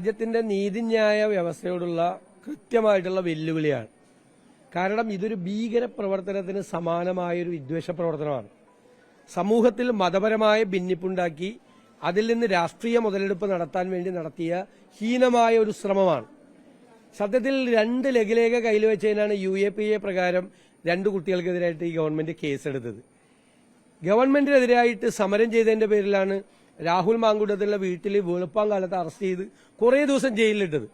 രാജ്യത്തിന്റെ നീതിന്യായ വ്യവസ്ഥയോടുള്ള കൃത്യമായിട്ടുള്ള വെല്ലുവിളിയാണ്. കാരണം ഇതൊരു ഭീകര പ്രവർത്തനത്തിന് സമാനമായൊരു വിദ്വേഷ പ്രവർത്തനമാണ്. സമൂഹത്തിൽ മതപരമായ ഭിന്നിപ്പുണ്ടാക്കി അതിൽ നിന്ന് രാഷ്ട്രീയ മുതലെടുപ്പ് നടത്താൻ വേണ്ടി നടത്തിയ ഹീനമായ ഒരു ശ്രമമാണ്. സത്യത്തിൽ രണ്ട് ലഘുലേഖ കയ്യിൽ വെച്ചതിനാണ് യു എ പി എ പ്രകാരം രണ്ട് കുട്ടികൾക്കെതിരായിട്ട് ഈ ഗവൺമെന്റ് കേസെടുത്തത്. ഗവൺമെന്റിനെതിരായിട്ട് സമരം ചെയ്തതിന്റെ പേരിലാണ് രാഹുൽ മാങ്കുടത്തിലുള്ള വീട്ടിൽ വെളുപ്പാങ്കാലത്ത് അറസ്റ്റ് ചെയ്ത് കുറേ ദിവസം ജയിലിലിട്ടത്.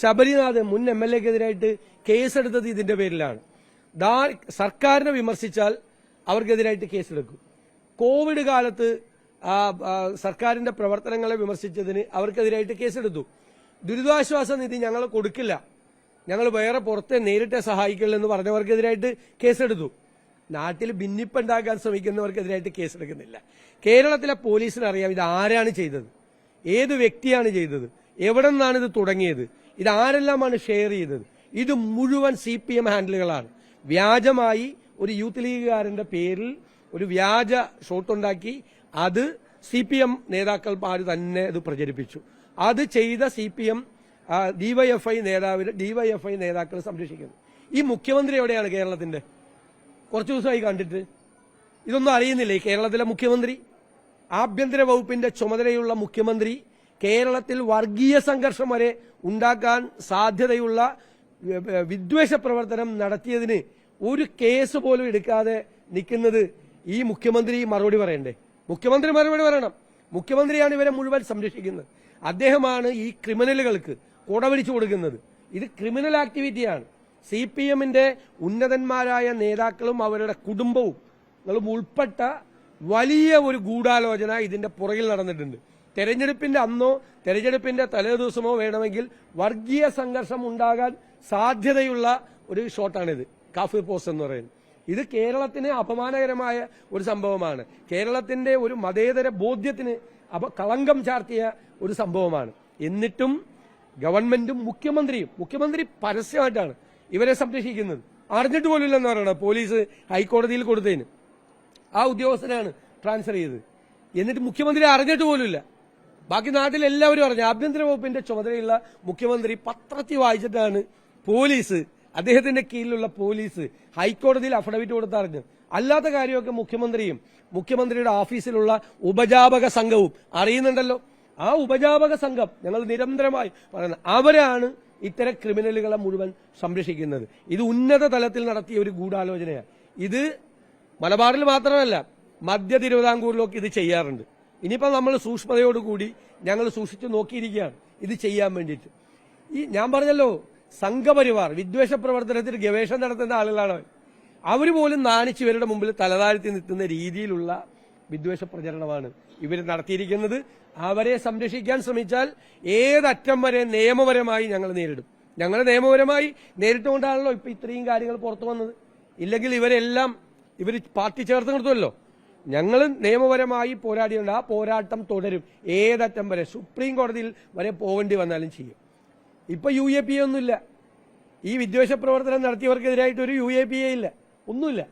ശബരിനാഥൻ മുൻ എം എൽ എക്കെതിരായിട്ട് കേസെടുത്തത് ഇതിന്റെ പേരിലാണ്. സർക്കാരിനെ വിമർശിച്ചാൽ അവർക്കെതിരായിട്ട് കേസെടുക്കും. കോവിഡ് കാലത്ത് സർക്കാരിന്റെ പ്രവർത്തനങ്ങളെ വിമർശിച്ചതിന് അവർക്കെതിരായിട്ട് കേസെടുത്തു. ദുരിതാശ്വാസ നിധി ഞങ്ങൾ കൊടുക്കില്ല. ഞങ്ങൾ വേറെ പുറത്തെ നേരിട്ട് സഹായിക്കില്ലെന്ന് പറഞ്ഞവർക്കെതിരായിട്ട് കേസെടുത്തു. നാട്ടിൽ ഭിന്നിപ്പുണ്ടാക്കാൻ ശ്രമിക്കുന്നവർക്കെതിരായിട്ട് കേസെടുക്കുന്നില്ല. കേരളത്തിലെ പോലീസിന് അറിയാം ഇത് ആരാണ് ചെയ്തത്. ഏത് വ്യക്തിയാണ് ചെയ്തത്. എവിടെ നിന്നാണ് ഇത് തുടങ്ങിയത്. ഇത് ആരെല്ലാമാണ് ഷെയർ ചെയ്തത്. ഇത് മുഴുവൻ സി പി എം ഹാൻഡിലുകളാണ്. വ്യാജമായി ഒരു യൂത്ത് ലീഗുകാരന്റെ പേരിൽ ഒരു വ്യാജ ഷോട്ടുണ്ടാക്കി അത് സി പി എം നേതാക്കൾ നേതാക്കന്മാർ തന്നെ അത് പ്രചരിപ്പിച്ചു. അത് ചെയ്ത സി പി എം ഡിവൈഎഫ്ഐ നേതാവിന് ഡിവൈഎഫ്ഐ നേതാക്കൾ സംരക്ഷിക്കുന്നു. ഈ മുഖ്യമന്ത്രി എവിടെയാണ് കേരളത്തിന്റെ? കുറച്ചു ദിവസമായി കണ്ടിട്ട്. ഇതൊന്നും അറിയുന്നില്ലേ കേരളത്തിലെ മുഖ്യമന്ത്രി? ആഭ്യന്തര വകുപ്പിന്റെ ചുമതലയുള്ള മുഖ്യമന്ത്രി കേരളത്തിൽ വർഗീയ സംഘർഷം വരെ ഉണ്ടാക്കാൻ സാധ്യതയുള്ള വിദ്വേഷ പ്രവർത്തനം നടത്തിയതിന് ഒരു കേസ് പോലും എടുക്കാതെ നിൽക്കുന്നത് ഈ മുഖ്യമന്ത്രി മറുപടി പറയണ്ടേ? മുഖ്യമന്ത്രി മറുപടി പറയണം. മുഖ്യമന്ത്രിയാണ് ഇവരെ മുഴുവൻ സംരക്ഷിക്കുന്നത്. അദ്ദേഹമാണ് ഈ ക്രിമിനലുകൾക്ക് കുടപിടിച്ചു കൊടുക്കുന്നത്. ഇത് ക്രിമിനൽ ആക്ടിവിറ്റിയാണ്. സി പി എമ്മിന്റെ ഉന്നതന്മാരായ നേതാക്കളും അവരുടെ കുടുംബവും ഉൾപ്പെട്ട വലിയ ഒരു ഗൂഢാലോചന ഇതിന്റെ പുറകിൽ നടന്നിട്ടുണ്ട്. തെരഞ്ഞെടുപ്പിന്റെ അന്നോ തെരഞ്ഞെടുപ്പിന്റെ തലേ ദിവസമോ വേണമെങ്കിൽ വർഗീയ സംഘർഷം ഉണ്ടാകാൻ സാധ്യതയുള്ള ഒരു ഷോട്ടാണിത്. കാഫിർ പോസ്റ്റ് എന്ന് പറയുന്നത്. ഇത് കേരളത്തിന് അപമാനകരമായ ഒരു സംഭവമാണ്. കേരളത്തിന്റെ ഒരു മതേതര ബോധ്യത്തിന് അപ കളങ്കം ചാർത്തിയ ഒരു സംഭവമാണ്. എന്നിട്ടും ഗവൺമെന്റും മുഖ്യമന്ത്രിയും മുഖ്യമന്ത്രി പരസ്യമായിട്ടാണ് ഇവരെ സംരക്ഷിക്കുന്നത്. അറിഞ്ഞിട്ട് പോലുമില്ലെന്ന് പറയണം. പോലീസ് ഹൈക്കോടതിയിൽ കൊടുത്തതിന്. ആ ഉദ്യോഗസ്ഥനാണ് ട്രാൻസ്ഫർ ചെയ്തത്. എന്നിട്ട് മുഖ്യമന്ത്രി അറിഞ്ഞിട്ട് പോലുമില്ല. ബാക്കി നാട്ടിൽ എല്ലാവരും അറിഞ്ഞു. ആഭ്യന്തര വകുപ്പിന്റെ ചുമതലയുള്ള മുഖ്യമന്ത്രി പത്രത്തിൽ വായിച്ചിട്ടാണ് പോലീസ് അദ്ദേഹത്തിന്റെ കീഴിലുള്ള പോലീസ് ഹൈക്കോടതിയിൽ അഫിഡവിറ്റ് കൊടുത്തറിഞ്ഞു അല്ലാത്ത കാര്യമൊക്കെ മുഖ്യമന്ത്രിയും മുഖ്യമന്ത്രിയുടെ ഓഫീസിലുള്ള ഉപജാപക സംഘവും അറിയുന്നുണ്ടല്ലോ. ആ ഉപജാപക സംഘം ഞങ്ങൾ നിരന്തരമായി പറയുന്നത് അവരാണ് ഇത്തരം ക്രിമിനലുകളെ മുഴുവൻ സംരക്ഷിക്കുന്നത്. ഇത് ഉന്നത തലത്തിൽ നടത്തിയ ഒരു ഗൂഢാലോചനയാണ്. ഇത് മലബാറിൽ മാത്രമല്ല മധ്യ തിരുവിതാംകൂറിലൊക്കെ ഇത് ചെയ്യാറുണ്ട്. ഇനിയിപ്പോൾ നമ്മൾ സൂക്ഷ്മതയോടുകൂടി ഞങ്ങൾ സൂക്ഷിച്ചു നോക്കിയിരിക്കുകയാണ് ഇത് ചെയ്യാൻ വേണ്ടിയിട്ട്. ഈ ഞാൻ പറഞ്ഞല്ലോ സംഘപരിവാർ വിദ്വേഷ പ്രവർത്തനത്തിൽ ഗവേഷണം നടത്തുന്ന ആളുകളാണ് അവർ. പോലും നാണിച്ച് ഇവരുടെ മുമ്പിൽ തലതാഴ്ത്തി നിൽക്കുന്ന രീതിയിലുള്ള വിദ്വേഷ പ്രചരണമാണ് ഇവർ നടത്തിയിരിക്കുന്നത്. അവരെ സംരക്ഷിക്കാൻ ശ്രമിച്ചാൽ ഏതറ്റം വരെ നിയമപരമായി ഞങ്ങൾ നേരിടും. ഞങ്ങൾ നിയമപരമായി നേരിട്ടുകൊണ്ടാണല്ലോ ഇപ്പൊ ഇത്രയും കാര്യങ്ങൾ പുറത്തു വന്നത്. ഇല്ലെങ്കിൽ ഇവരെല്ലാം ഇവർ പാർട്ടി ചേർത്ത് നിർത്തുമല്ലോ. ഞങ്ങൾ നിയമപരമായി പോരാടിയുണ്ട് ആ പോരാട്ടം തുടരും. ഏതറ്റം വരെ സുപ്രീം കോടതിയിൽ വരെ പോകേണ്ടി വന്നാലും ചെയ്യും. ഇപ്പൊ യു എ പി എ ഒന്നുമില്ല. ഈ വിദ്വേഷ പ്രവർത്തനം നടത്തിയവർക്കെതിരായിട്ട് ഒരു യു എ പി എ ഇല്ല. ഒന്നുമില്ല.